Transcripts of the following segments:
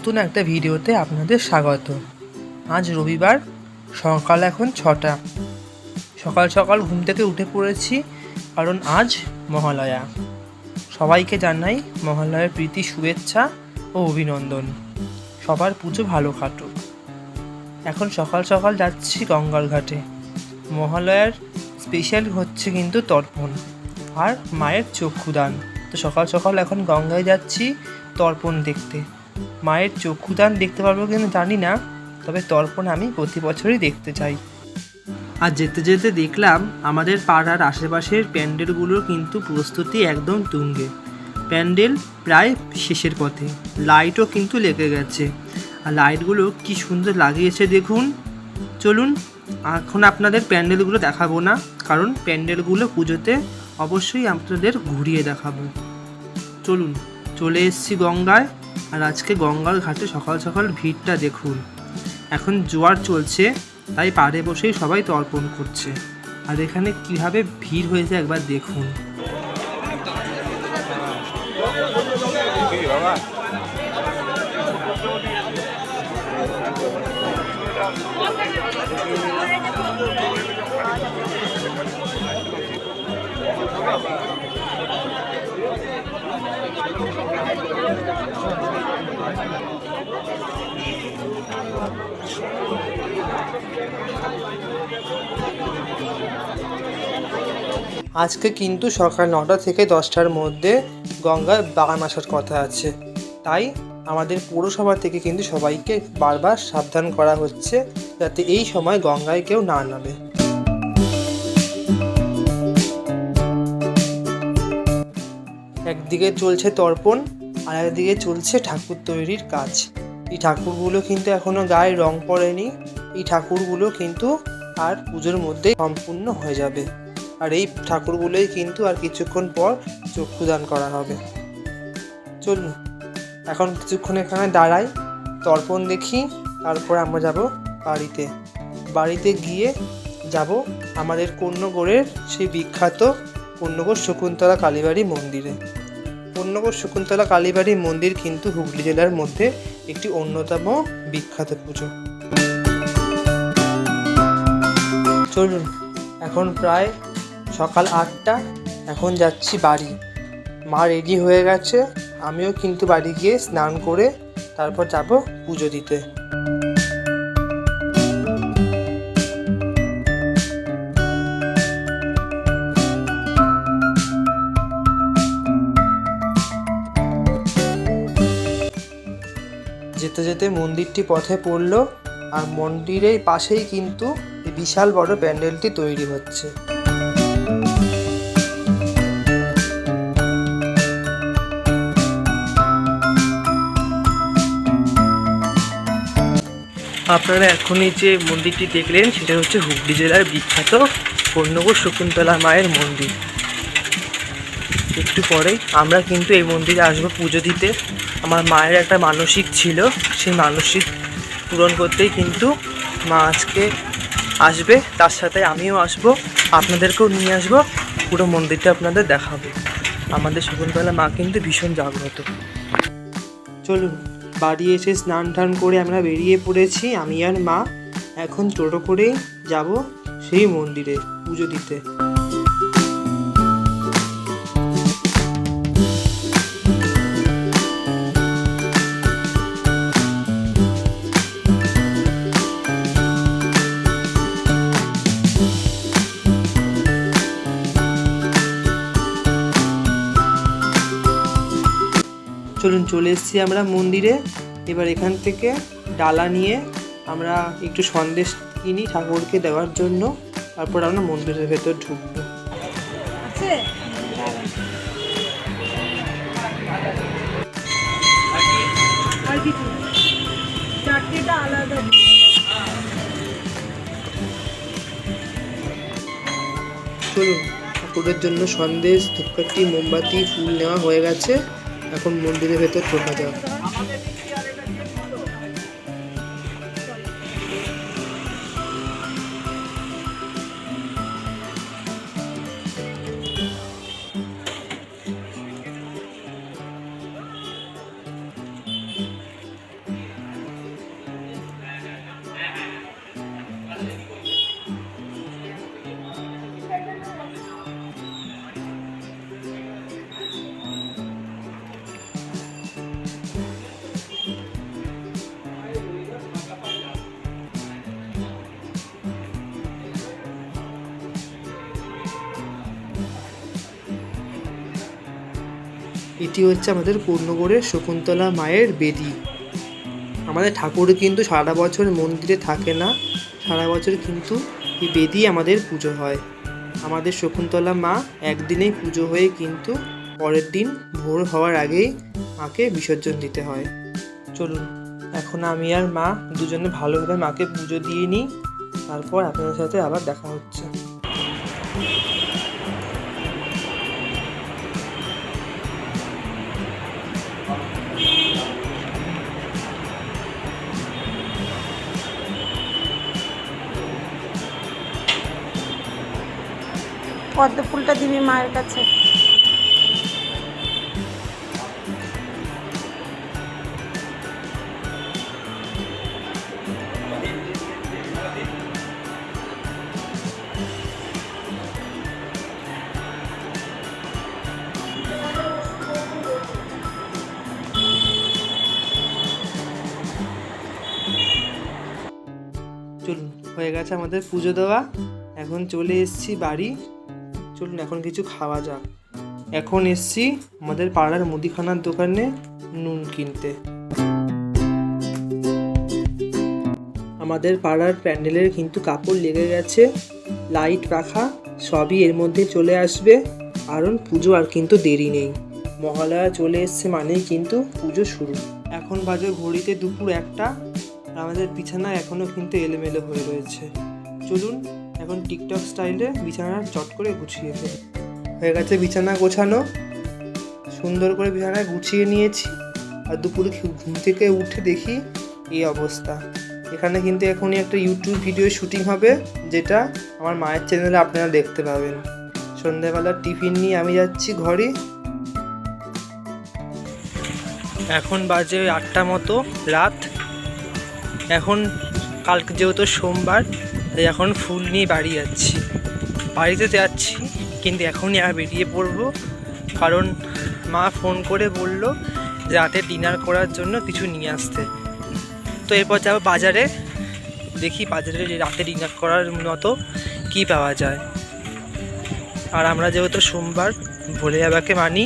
নতুন একটা ভিডিওতে আপনাদের স্বাগত। আজ রবিবার, সকাল এখন ছটা। সকাল সকাল ঘুম থেকে উঠে পড়েছি, কারণ আজ মহালয়া। সবাইকে জানাই মহালয়ার প্রীতি, শুভেচ্ছা ও অভিনন্দন। সবার পুজো ভালো কাটুক। এখন সকাল সকাল যাচ্ছি গঙ্গার ঘাটে। মহালয়ার স্পেশাল হচ্ছে কিন্তু তর্পণ আর মায়ের চক্ষুদান। তো সকাল সকাল এখন গঙ্গায় যাচ্ছি তর্পণ দেখতে। মায়ের চক্ষুদান দেখতে পারব কিন্তু জানি না, তবে তর্পণ আমি প্রতি বছরই দেখতে চাই। আর যেতে যেতে দেখলাম আমাদের পাড়ার আশেপাশের প্যান্ডেলগুলোর কিন্তু প্রস্তুতি একদম তুঙ্গে। প্যান্ডেল প্রায় শেষের পথে, লাইটও কিন্তু লেগে গেছে। আর লাইটগুলো কি সুন্দর লাগিয়েছে দেখুন। চলুন, এখন আপনাদের প্যান্ডেলগুলো দেখাবো না, কারণ প্যান্ডেলগুলো পুজোতে অবশ্যই আপনাদের ঘুরিয়ে দেখাবো। চলুন, চলে এসেছি গঙ্গায়। আর আজকে গঙ্গার ঘাটে সকাল সকাল ভিড়টা দেখুন এখন জোয়ার চলছে, তাই পাড়ে বসেই সবাই তর্পণ করছে। আর এখানে কীভাবে ভিড় হয়েছে একবার দেখুন। আজকে কিন্তু সকাল নটা থেকে দশটার মধ্যে গঙ্গায় বাগান আসার কথা আছে। তাই আমাদের পৌরসভা থেকে কিন্তু সবাইকে বারবার সাবধান করা হচ্ছে যাতে এই সময় গঙ্গায় কেউ না নামে। একদিকে চলছে তর্পণ, আর একদিকে চলছে ঠাকুর তৈরির কাজ। এই ঠাকুরগুলো কিন্তু এখনও গায়ে রং পড়েনি, এই ঠাকুরগুলো কিন্তু আর পুজোর মধ্যেই সম্পূর্ণ হয়ে যাবে। আর এই ঠাকুরগুলোই কিন্তু আর কিছুক্ষণ পর চক্ষুদান করা হবে। চলুন, এখন কিছুক্ষণ এখানে দাঁড়াই, তর্পণ দেখি, তারপর আমরা যাব বাড়িতে। বাড়িতে গিয়ে যাব আমাদের কন্যগড়ের সেই বিখ্যাত কন্যগড় শকুন্তলা কালীবাড়ি মন্দিরে। কন্যগড় শকুন্তলা কালীবাড়ি মন্দির কিন্তু হুগলি জেলার মধ্যে একটি অন্যতম বিখ্যাত পুজো। চলুন, এখন প্রায় সকাল আটটা, এখন যাচ্ছি বাড়ি। মা রেডি হয়ে গেছে, আমিও কিন্তু বাড়ি গিয়ে স্নান করে তারপর যাব পুজো দিতে। যেতে যেতে মন্দিরটি পথে পড়ল আর মন্দিরের পাশেই কিন্তু বিশাল বড় প্যান্ডেলটি তৈরি হচ্ছে। আপনারা এখনই যে মন্দিরটি দেখলেন, সেটা হচ্ছে হুগলি জেলার বিখ্যাত কর্ণগর শকুন্তলা মায়ের মন্দির। একটু পরেই আমরা কিন্তু এই মন্দিরে আসব পুজো দিতে। আমার মায়ের একটা মানসিক ছিল, সেই মানসিক পূরণ করতেই কিন্তু মা আজকে আসবে, তার সাথে আমিও আসব, আপনাদেরকেও নিয়ে আসব, পুরো মন্দিরটা আপনাদের দেখাবো। আমাদের শকুন্তলা মা কিন্তু ভীষণ জাগ্রত। চলুন, বাড়ি এসে স্নান টান করে আমরা বেরিয়ে পড়েছি, আমি আর মা। এখন টোটো করেই যাব সেই মন্দিরে পুজো দিতে। চলুন চলে এসেছি আমরা মন্দিরে। এবার এখান থেকে ডালা নিয়ে আমরা একটু সন্দেশ কিনি ঠাকুরকে দেওয়ার জন্য। তারপর আমরা মন্দিরের ভেতর ঢুকবো। চলুন ঠাকুরের জন্য সন্দেশ ধূপকাঠি মোমবাতি ফুল নেওয়া হয়ে গেছে। এখন মন্দিরের ভেতর ঢোকা যাক। এটি হচ্ছে আমাদের পূর্ণগড়ের শকুন্তলা মায়ের বেদি। আমাদের ঠাকুর কিন্তু সারা বছর মন্দিরে থাকে না, সারা বছর কিন্তু এই বেদি আমাদের পুজো হয়। আমাদের শকুন্তলা মা একদিনেই পুজো হয়ে কিন্তু পরের দিন ভোর হওয়ার আগেই মাকে বিসর্জন দিতে হয়। চলুন, এখন আমি আর মা দুজনে ভালোভাবে মাকে পুজো দিয়ে নিই, তারপর আপনাদের সাথে আবার দেখা হচ্ছে। পদ্ম ফুলটা দিবি মায়ের কাছে। চলুন, হয়ে গেছে আমাদের পুজো দেওয়া। এখন চলে এসেছি বাড়ি। চলুন এখন কিছু খাওয়া যাক। এখন এসছি আমাদের পাড়ার মুদিখানার দোকানে নুন কিনতে। আমাদের পাড়ার প্যান্ডেলের কিন্তু কাপড় লেগে গেছে, লাইট রাখা, সবই এর মধ্যে চলে আসবে। কারণ পুজো আর কিন্তু দেরি নেই। মহালয়া চলে এসছে মানেই কিন্তু পুজো শুরু। এখন বাজে ঘড়িতে দুপুর একটা। আমাদের বিছানা এখনও কিন্তু এলোমেলো হয়ে রয়েছে। চলুন এখন টিকটক স্টাইলে বিছানা চট করে গুছিয়ে ফেলি হয়ে গেছে বিছানা গোছানো। সুন্দর করে বিছানায় গুছিয়ে নিয়েছি। আর দুপুরে ঘুম থেকে উঠে দেখি এই অবস্থা। এখানে কিন্তু এখনই একটা ইউটিউব ভিডিও শুটিং হবে, যেটা আমার মায়ের চ্যানেলে আপনারা দেখতে পাবেন। সন্ধ্যাবেলার টিফিন নিয়ে আমি যাচ্ছি ঘরে। এখন বাজে আটটা মতো, রাত। এখন কালকে যেহেতু সোমবার তাই এখন ফুল নিয়ে বাড়ি যাচ্ছি। বাড়িতে যাচ্ছি, কিন্তু এখনই আর বেরিয়ে পড়ব। কারণ মা ফোন করে বলল যে রাতে ডিনার করার জন্য কিছু নিয়ে আসতে। তো এরপর যাব বাজারে, দেখি বাজারে রাতে ডিনার করার মতো কি পাওয়া যায়। আর আমরা যেহেতু সোমবার, ভোলে বাবাকে মানি,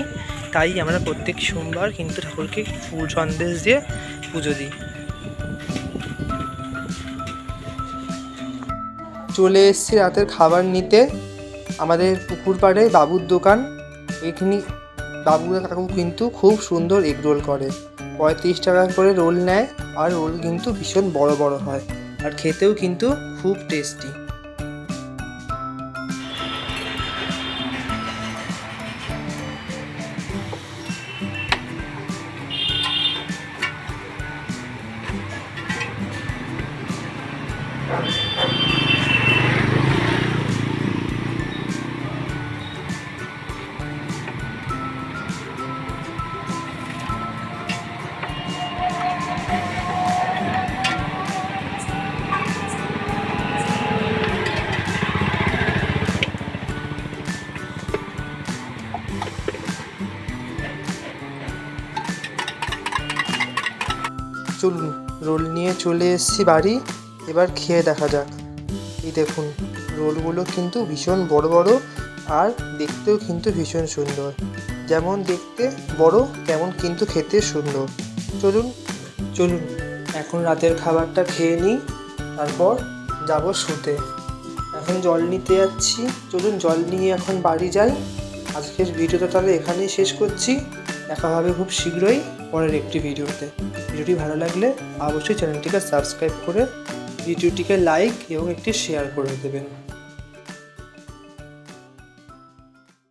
তাই আমরা প্রত্যেক সোমবার কিন্তু ঠাকুরকে ফুল সন্দেশ দিয়ে পুজো দিই। চলে এসেছি রাতের খাবার নিতে। আমাদের পুকুর পাড়ে বাবুর দোকান। এখানে বাবু কাকু কিন্তু খুব সুন্দর এগ রোল করে। পঁয়ত্রিশ টাকা করে রোল নেয়, আর রোল কিন্তু ভীষণ বড় বড় হয়। আর খেতেও কিন্তু খুব টেস্টি চলে এসেছি বাড়ি। এবার খেয়ে দেখা যাক। এই দেখুন, রোলগুলো কিন্তু ভীষণ বড় বড় আর দেখতেও কিন্তু ভীষণ সুন্দর। যেমন দেখতে বড়, তেমন কিন্তু খেতে সুন্দর। চলুন চলুন, এখন রাতের খাবারটা খেয়ে নিই, তারপর যাব শুতে। এখন জল নিতে যাচ্ছি। চলুন, জল নিয়ে এখন বাড়ি যাই। আজকের ভিডিওটা তাহলে এখানেই শেষ করছি। দেখা হবে খুব শীঘ্রই পরের একটি ভিডিওতে। ভিডিওটি ভালো লাগলে অবশ্যই চ্যানেলটিকে সাবস্ক্রাইব করে ভিডিওটিকে লাইক এবং একটি শেয়ার করে দেবেন।